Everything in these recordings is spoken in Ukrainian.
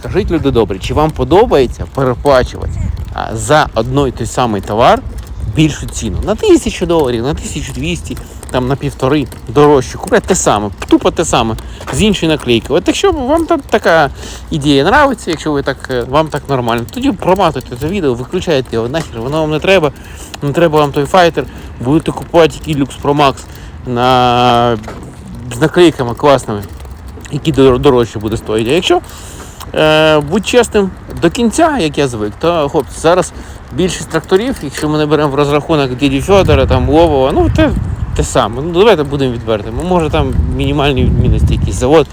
Скажіть, люди добрі, чи вам подобається переплачувати за одной і той самий товар більшу ціну? На тисячу доларів, на 1200, там на півтори дорожче. Купляти те саме, тупо те саме, з іншою наклейкою. От якщо вам там така ідея нравиться, якщо ви так, е, вам так нормально, тоді проматуйте це відео, виключайте його нахер, воно вам не треба, не треба вам той файтер, будете купувати Lux Pro Max на... з наклейками класними, які дорожче буде стоїти. А якщо е, будь чесним до кінця, як я звик, то хлопці, зараз більшість тракторів, якщо ми не беремо в розрахунок діді Федора, там Ловова, ну те, те саме. Ну давайте будемо відвертими. Може там мінімальні відмінності, якийсь завод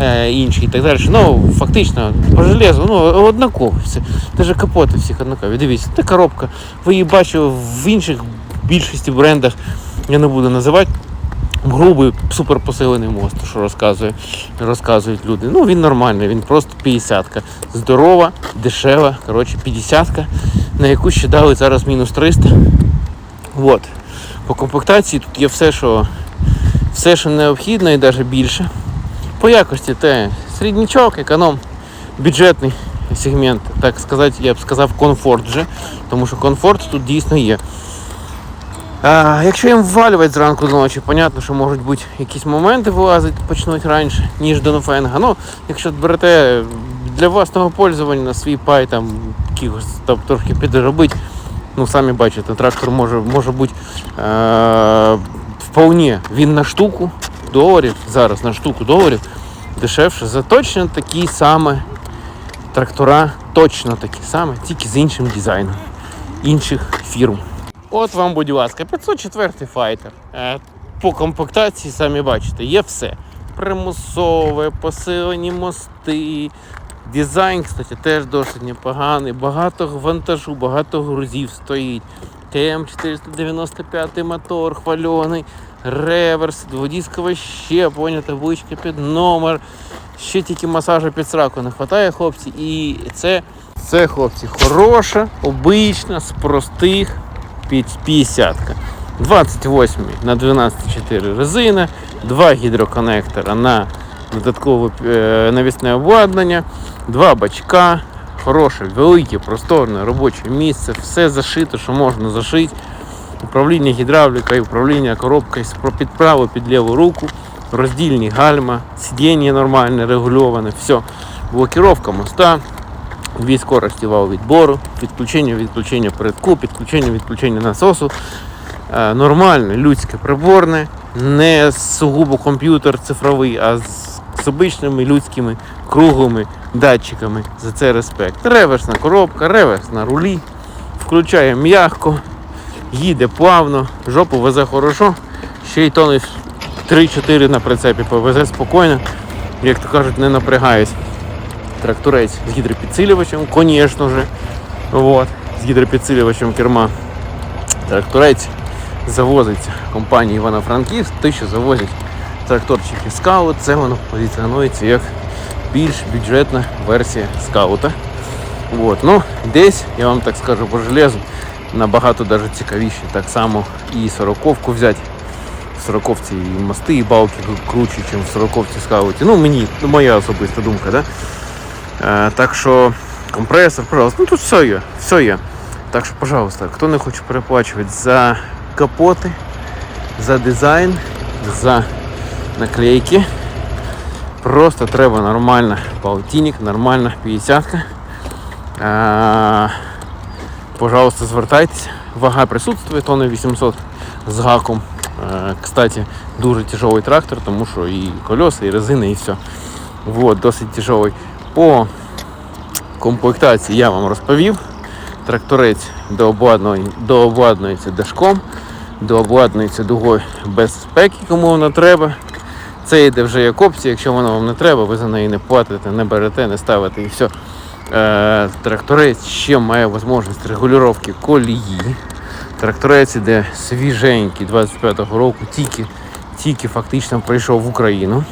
е, інший і так далі. Ну, фактично, по железу, ну, однаково все. Даже капоти всіх однакові. Дивіться, це коробка. Ви її бачили в інших більшості брендах, я не буду називати. Грубий суперпосилений мост, що розказує, розказують люди. Ну він нормальний, він просто 50-ка. Здорова, дешева, коротше, 50-ка, на яку ще дали зараз мінус 300. От. По комплектації тут є все, що, все, що необхідно і навіть більше. По якості те середнячок, економ, бюджетний сегмент, так сказати, я б сказав, комфорт же, тому що комфорт тут дійсно є. Якщо їм ввалювати зранку до ночі, понятно, що можуть бути якісь моменти вилазити, почнуть раніше, ніж до Нофенга. Ну, якщо берете для власного пользування на свій пай, там якихось там трохи підробити, ну самі бачите, трактор може, може бути е- вполне він на штуку доларів, зараз на штуку доларів дешевше за точно такі саме трактора, точно такі саме, тільки з іншим дизайном інших фірм. От вам, будь ласка, 504 файтер. Е, По комплектації, самі бачите, є все. Примусове, посилені мости. Дизайн, кстати, теж досить непоганий. Багато вантажу, багато грузів стоїть. ТМ495 мотор хвальоний, реверс, дводіскове щеплення, табличка під номер. Ще тільки масажу під сраку не вистачає, хлопці. І це, це хлопці, хороша, обична, з простих 50 28 на 12,4 резина, два гідроконектора на додаткове навісне обладнання, два бачка, хороше, велике, просторне робоче місце, все зашито, що можна зашити. Управління гідравлікою, управління коробкою під праву, під ліву руку, роздільні гальма, сидіння нормальне, регульоване, все. Блокировка моста, дві скорості вал відбору, підключення, відключення передку, підключення, відключення насосу. Е, Нормальне людське приборне, не сугубо комп'ютер цифровий, а з, обичними людськими круглими датчиками. За це респект. Реверсна коробка, реверс на рулі, включає м'ягко, їде плавно, жопу везе хорошо, ще й тони 3-4 на прицепі повезе спокійно, як то кажуть, не напрягаюсь тракторець з гідропідсилювачем, звісно ж. Вот, з гідропідсилювачем керма. Тракторець завозиться компанії Івано-Франківськ, те, що завозять тракторчики скаут, це воно позиціонується як більш бюджетна версія скаута. Вот. Ну, десь, я вам так скажу по железу, набагато даже цікавіше. Так само і сороковку взяти. В сороковці і мости, і балки круче, ніж в сороковці скауті. Ну, мені, моя особиста думка, да? Е, так що компресор, пожалуйста, ну тут все є, все є. Так що, пожалуйста, хто не хоче переплачувати за капоти, за дизайн, за наклейки, просто треба нормальна полтинник, нормальна 50 Е, Пожалуйста, звертайтеся. Вага присутствує, тонни 800 з гаком. Е, Кстати, дуже тяжелий трактор, тому що і колеса, і резини, і все. Вот, досить тяжелий. По комплектації я вам розповів. Тракторець дообладнується дашком, дообладнується дугою безпеки, кому воно треба. Це йде вже як опція, якщо воно вам не треба, ви за неї не платите, не берете, не ставите і все. Е, тракторець ще має можливість регулювання колії. Тракторець іде свіженький 25-го року, тільки, тільки фактично прийшов в Україну.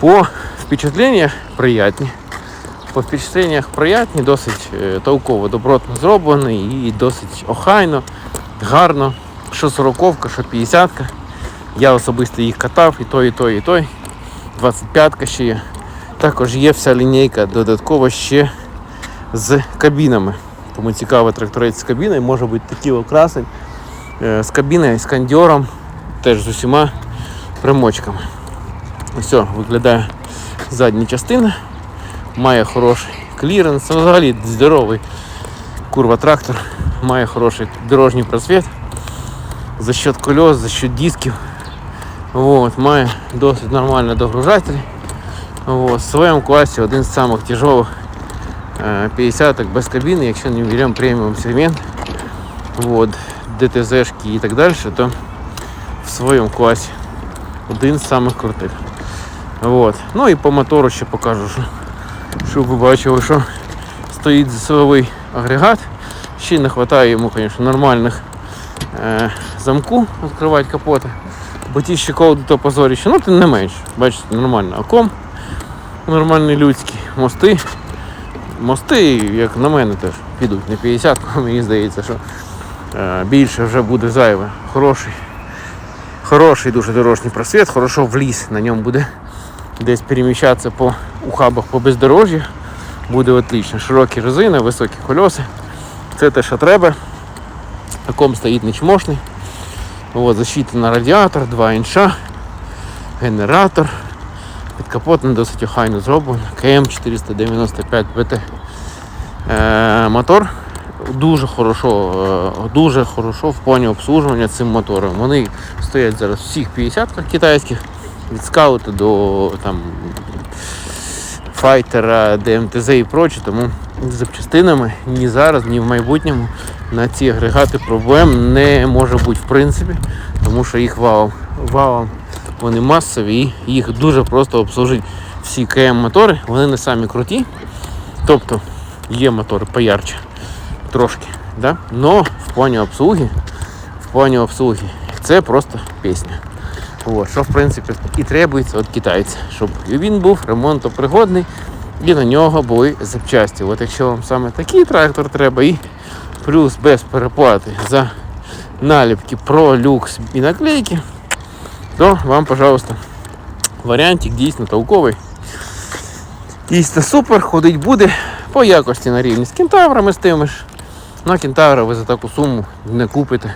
По впечатлениях приятні. По впечатлениях приятні, досить е, толково, добротно зроблений і досить охайно, гарно. Що 40-ка, що 50-ка. Я особисто їх катав, і той, і той, і той. 25-ка ще є. Також є вся лінійка додатково ще з кабінами. Тому цікавий тракторець з кабіною, може бути такий окрасень е, з кабіною, з кондьором, теж з усіма примочками. Ось виглядає задня частина, має хороший кліренс, ну, взагалі здоровий курва трактор, має хороший дорожній просвіт за счет колес, за счет дисків. Вот, має досить нормально догружатель. Вот, в своєму класі один з самих тяжелых 50 без кабіни, якщо не беремо преміум сегмент, вот, ДТЗшки і так далі, то в своєму класі один з самих крутих. Вот. Ну і по мотору ще покажу, що, щоб ви бачили, що стоїть силовий агрегат. Ще не вистачає йому, звісно, нормальних е, замку відкривати капоти. Бо ті ще колоду то позоріще, ну тим не менш. Бачите, нормально. Оком нормальний людський. Мости. Мости, як на мене, теж підуть на 50, мені здається, що е, більше вже буде зайве. Хороший. Хороший дуже дорожній просвіт, хорошо в ліс. На ньому буде десь переміщатися по ухабах по бездорожжю. Буде отлично. Широкі резини, високі колеса. Це те, що треба. Таком стоїть нечмошний. От, защита на радіатор, 2 інша, генератор. Підкапотно досить охайно зроблено. КМ495 БТ. Е, мотор дуже хорошо, е, дуже хорошо в плані обслуговування цим мотором. Вони стоять зараз всіх 50 китайських, від скаута до там, файтера, ДМТЗ і проче, тому з запчастинами ні зараз, ні в майбутньому на ці агрегати проблем не може бути в принципі, тому що їх валом, валом вони масові і їх дуже просто обслужити. Всі КМ-мотори, вони не самі круті. Тобто є мотори поярче трошки, да? но в плані обслуги, в плані обслуги це просто пісня. От, що в принципі і требується від китайця, щоб він був ремонтопригодний і на нього були запчасті. От якщо вам саме такий трактор треба і плюс без переплати за наліпки про люкс і наклейки, то вам, пожалуйста, варіантик дійсно толковий. Дійсно супер, ходить буде по якості на рівні з кентаврами з тими ж. На кентавра ви за таку суму не купите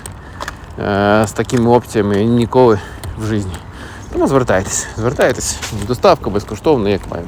е, з такими опціями ніколи в житті. Тому звертайтесь, звертайтесь. Доставка безкоштовна, як має.